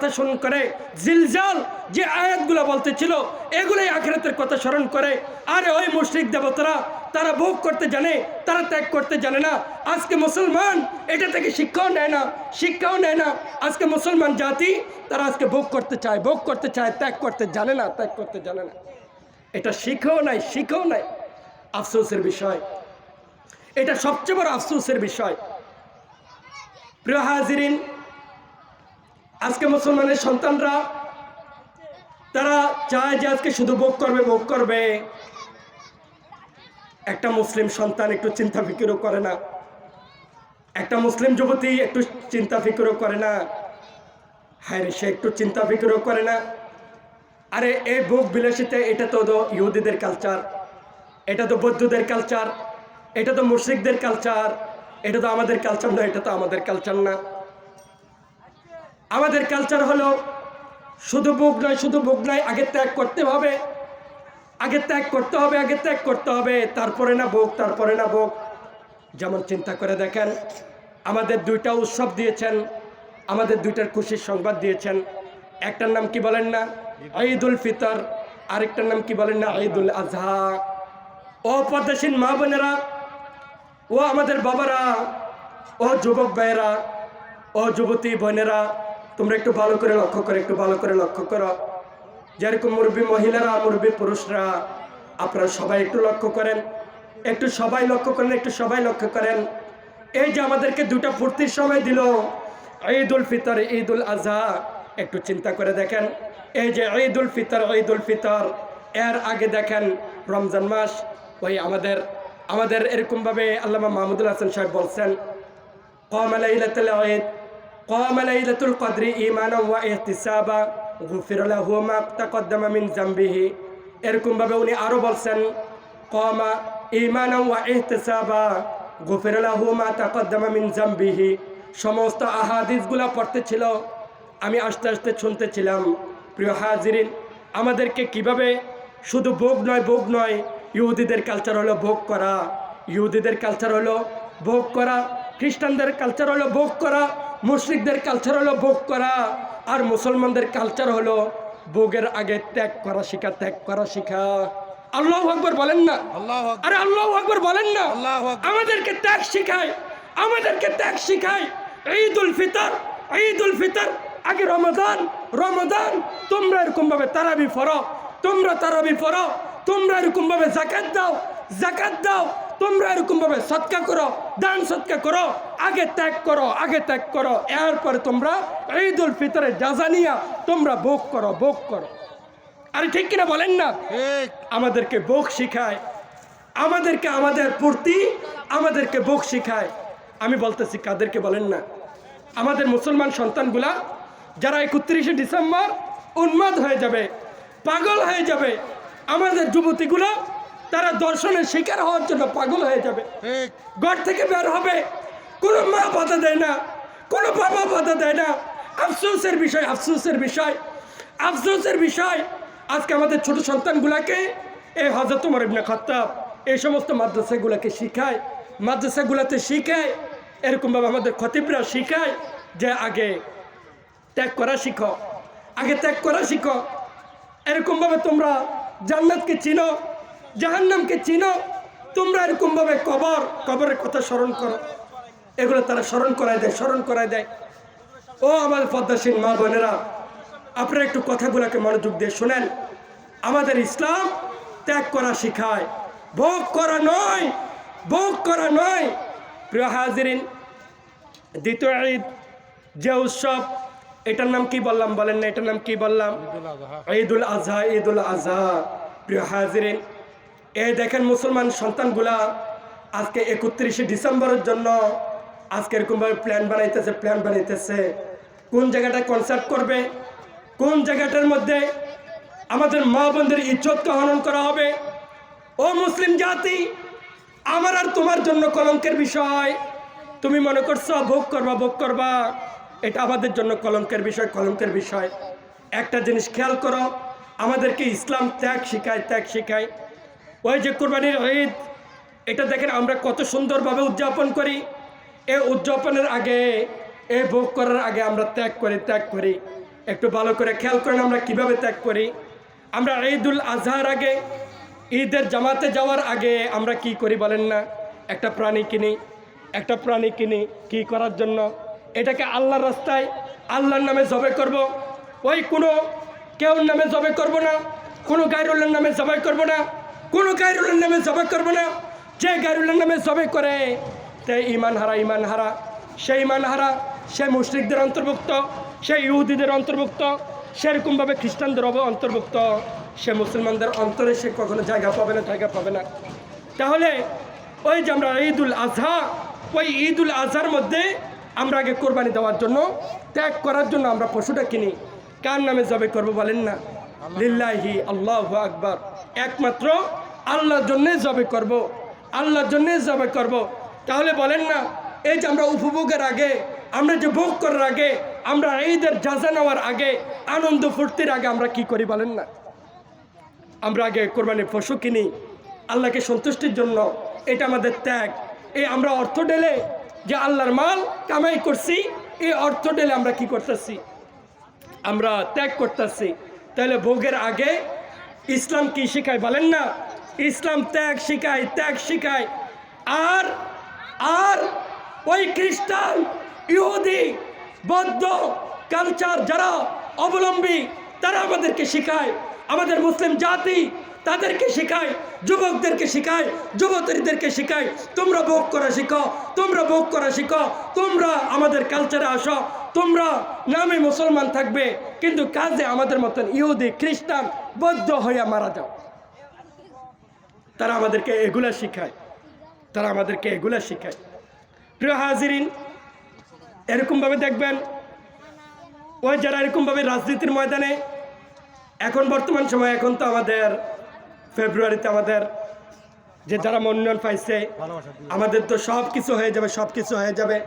স্মরণ করে, জিলজাল যে আয়াতগুলো বলতেছিল, এগুলোই আখেরাতের কথা স্মরণ করে। আরে ওই মুশরিক দেবতারা, তারা ভোগ করতে জানে, তারা ত্যাগ করতে জানে না। আজকে মুসলমান এটা থেকে শিক্ষাও নেয় না, শিক্ষাও নেয় না। আজকে মুসলমান জাতি, তারা আজকে ভোগ করতে চায়, ভোগ করতে চায়, ত্যাগ করতে জানে না, ত্যাগ করতে জানে না। এটা শিখেও নাই শিখেও নাই। আফসোসের বিষয়। এটা সবচেয়ে বড় আফসোসের বিষয়। প্রিয় হাজিরিন আজকে মুসলমানের সন্তানরা, তারা চায় যে আজকে শুধু ভোগ করবে ভোগ করবে। একটা মুসলিম সন্তান একটু চিন্তা ফিকিরও করে না। একটা মুসলিম যুবতী একটু চিন্তা ফিকিরও করে না। হ্যাঁ সে একটু চিন্তা ফিকিরও করে না। আরে, এই ভোগ বিলাসিতে, এটা তো তো ইহুদিদের কালচার এটা তো বৌদ্ধদের কালচার এটা তো মুশ্রিকদের কালচার এটা তো আমাদের কালচার না, এটা তো আমাদের কালচার না। আমাদের কালচার হলো শুধু বুক নয়, শুধু বুক নয়, আগে ত্যাগ করতে হবে। আগে ত্যাগ করতে হবে, আগে ত্যাগ করতে হবে, তারপরে না ভোগ, তারপরে না ভোগ। যেমন চিন্তা করে দেখেন, আমাদের দুইটা উৎসব দিয়েছেন, আমাদের দুইটার খুশির সংবাদ দিয়েছেন। একটার নাম কি বলেন না? ঈদ উল ফিতর, আরেকটার নাম কি বলেন না? ঈদ উল আজহা। ও পদ্মাসীন মা বোনেরা, ও আমাদের বাবারা, ও যুবক ভাইয়েরা, ও যুবতী বোনেরা তোমরা একটু ভালো করে লক্ষ্য করো, একটু ভালো করে লক্ষ্য করো। যেরকম মুরব্বী মহিলারা, মুরব্বী পুরুষরা, আপনারা সবাই একটু লক্ষ্য করেন। একটু সবাই লক্ষ্য করেন, একটু সবাই লক্ষ্য করেন। এই যে আমাদেরকে দুটা ফুর্তির সময় দিল ঈদ উল ফিতর ঈদ উল আজহা একটু চিন্তা করে দেখেন। এই যে ঈদ উল ফিতর ঈদ উল ফিতর, এর আগে দেখেন রমজান মাস, ওই আমাদের আমাদের এরকমভাবে আল্লামা মাহমুদুল হাসান সাহেব বলছেন, কম আলাইলাত ঈদ قام ليلة القدر إيمانا واحتسابا غفر له ما تقدم من ذنبه এরকম ভাবে উনি আরো বলছেন কমা ইমানা ওয়া ইহতিসাবা গুফির লাহু মা তাকদ্দামা মিন জামবিহি সমস্ত আহাদিসগুলা পড়তেছিল আমি আস্তে আস্তে শুনতেছিলাম প্রিয় হাজিরিন আমাদেরকে কিভাবে শুধু ভোগ নয় ভোগ নয় ইহুদিদের কালচার হলো ভোগ করা ইহুদিদের কালচার হলো ভোগ করা খ্রিস্টানদের কালচার হলো ভোগ করা মুসলিকদের কালচার হলো ভোগ করা আর মুসলমানদের কালচার হলো ভোগের আগে ত্যাগ করা শিখা ত্যাগ করা শিখা। আল্লাহ আকবর বলেন না। আরে আল্লাহ আকবর বলেন না? আমাদেরকে ত্যাগ শিখায় আমাদেরকে ত্যাগ শিখায় ঈদ উল ফিতর ঈদ উল ফিতর আগে রমাদান রমাদান তোমরা এরকম ভাবে তারাবি ফরো তোমরা তারাবি ফরো তোমরা এরকম ভাবে জাকাত দাও জাকাত দাও তোমরা এরকম ভাবে সৎকা করো। দান সৎকা করো আগে ত্যাগ করো আগে ত্যাগ করো। এরপরে তোমরা ঈদ উল ফিতরের জাজানিয়া তোমরা ভোগ করো ভোগ করো। আরে ঠিক কিনা বলেন না? আমাদেরকে ভোগ শিখায়। আমাদেরকে আমাদের পূর্তি আমাদেরকে ভোগ শিখায়। আমি বলতেছি কাদেরকে বলেন না? আমাদের মুসলমান সন্তানগুলা যারা একত্রিশে ডিসেম্বর উন্মাদ হয়ে যাবে পাগল হয়ে যাবে আমাদের যুবতীগুলো তারা দর্শনের শিকার হওয়ার জন্য পাগল হয়ে যাবে। ঘর থেকে বের হবে। কোনো মা বাধা দেয় না। কোনো বাবা বাধা দেয় না। আফসোসের বিষয় আফসোসের বিষয়। আফসোসের বিষয়। আজকে আমাদের ছোট সন্তানগুলাকে এই হজরত উমর ইবনে খত্তাব এই সমস্ত মাদ্রাসাগুলোকে শিখায়। মাদ্রাসাগুলোতে শিখায়। এরকমভাবে আমাদের খতিবরা শিখায় যে আগে ত্যাগ করা শিখো। আগে ত্যাগ করা শিখো। এরকমভাবে তোমরা জান্নাতকে চিনো। জাহান্নামকে চিনো, তোমরা এরকমভাবে কবর, কবরের কথা স্মরণ করো। এগুলো তারা স্মরণ করায় দেয়, স্মরণ করায় দেয়। ও আমার পদ্মাসীন মা বোনেরা, আপনারা একটু কথাগুলোকে মনোযোগ দিয়ে শোনেন। আমাদের ইসলাম ত্যাগ করা শিখায়, ভোগ করা নয়, ভোগ করা নয়। প্রিয় হাজিরিন, দ্বিতীয় ঈদ যে উৎসব, এটার নাম কি বললাম? বলেন না, এটার নাম কি বললাম? ঈদুল আজহা ঈদুল আজহা। প্রিয় হাজিরিন এই দেখেন মুসলমান সন্তানগুলা আজকে একত্রিশে ডিসেম্বরের জন্য আজকে এরকমভাবে প্ল্যান বানাইতেছে প্ল্যান বানাইতেছে। কোন জায়গাটায় কনসার্ট করবে? কোন জায়গাটার মধ্যে আমাদের মা বোনদের ইজ্জতকে হনন করা হবে? ও মুসলিম জাতি, আমার আর তোমার জন্য কলঙ্কের বিষয়। তুমি মনে করছ, ভোগ করবা ভোগ করবা। এটা আমাদের জন্য কলঙ্কের বিষয় কলঙ্কের বিষয়। একটা জিনিস খেয়াল করো, আমাদেরকে ইসলাম ত্যাগ শিখায় ত্যাগ শিখায়। ওই যে কোরবানির ঈদ, এটা দেখেন আমরা কত সুন্দরভাবে উদযাপন করি। এই উদযাপনের আগে, এই ভোগ করার আগে আমরা ত্যাগ করি ত্যাগ করি। একটু ভালো করে খেয়াল করেন আমরা কীভাবে ত্যাগ করি। আমরা ঈদুল আজহার আগে, ঈদের জামাতে যাওয়ার আগে আমরা কি করি বলেন না? একটা প্রাণী কিনি, একটা প্রাণী কিনি, কি করার জন্য? এটাকে আল্লাহর রাস্তায়, আল্লাহর নামে জবে করব। ওই কোনো কেউ নামে জবে করব না, কোনো গাইরুল্লার নামে জবাই করব না। কোনো গাইরুল্লার নামে জবাই করব না। যে গাইরুল্লার নামে জবে করে, তে ইমান হারা ইমান হারা। সে ইমান হারা, সে মুশরিকদের অন্তর্ভুক্ত, সে ইহুদিদের অন্তর্ভুক্ত, সেরকমভাবে খ্রিস্টানদের অন্তর্ভুক্ত। সে মুসলমানদের অন্তরে সে কখনো জায়গা পাবে না, জায়গা পাবে না। তাহলে ওই যে আমরা ঈদুল আজহা, ওই ঈদুল আজহার মধ্যে আমরা আগে কোরবানি দেওয়ার জন্য, ত্যাগ করার জন্য আমরা পশুটা কিনি। কার নামে জবে করব বলেন না? লিল্লাহি আল্লাহ আকবার। একমাত্র আল্লাহর জন্যে জবে করব, আল্লাহর জন্যে জবে করব। তাহলে বলেন না, এই যে আমরা উপভোগের আগে, আমরা যে ভোগ করার আগে, আমরা ঈদের যাজা নেওয়ার আগে, আনন্দ ফুর্তির আগে আমরা কি করি বলেন না? আমরা আগে কোরবানির পশু কিনি, আল্লাহকে সন্তুষ্টির জন্য, এটা আমাদের ত্যাগ। এই আমরা অর্থ ডেলে যে আল্লাহর মাল কামাই করছি, এই অর্থ ডেলে আমরা কি করতেছি? আমরা ত্যাগ করতেছি। তাহলে ভোগের আগে ইসলাম কি শেখায় বলেন না? ইসলাম ত্যাগ শিখায় ত্যাগ শিখায়। আর আর ওই খ্রিস্টান, ইহুদি, বৌদ্ধ, কালচার যারা অবলম্বী, তারা আমাদেরকে শেখায়। আমাদের মুসলিম জাতি তাদেরকে শেখায়, যুবকদেরকে শেখায়, যুবতীদেরকে শেখায়। তোমরা ভোগ করা শিখো, তোমরা ভোগ করা শিখো, তোমরা আমাদের কালচারে আসো। তোমরা নামে মুসলমান থাকবে, কিন্তু কাজে আমাদের মতন ইহুদি, খ্রিস্টান বৌদ্ধ হইয়া মারা যাও। তারা আমাদেরকে এগুলা শিখায়। তারা আমাদেরকে এগুলা শিখায়। প্রিয় হাজিরিন, এরকমভাবে দেখবেন, ওই যারা এরকমভাবে রাজনীতির ময়দানে, এখন বর্তমান সময়, এখন তো আমাদের ফেব্রুয়ারিতে আমাদের যে যারা মনোনয়ন পাইছে, আমাদের তো সব কিছু হয়ে যাবে সব কিছু হয়ে যাবে।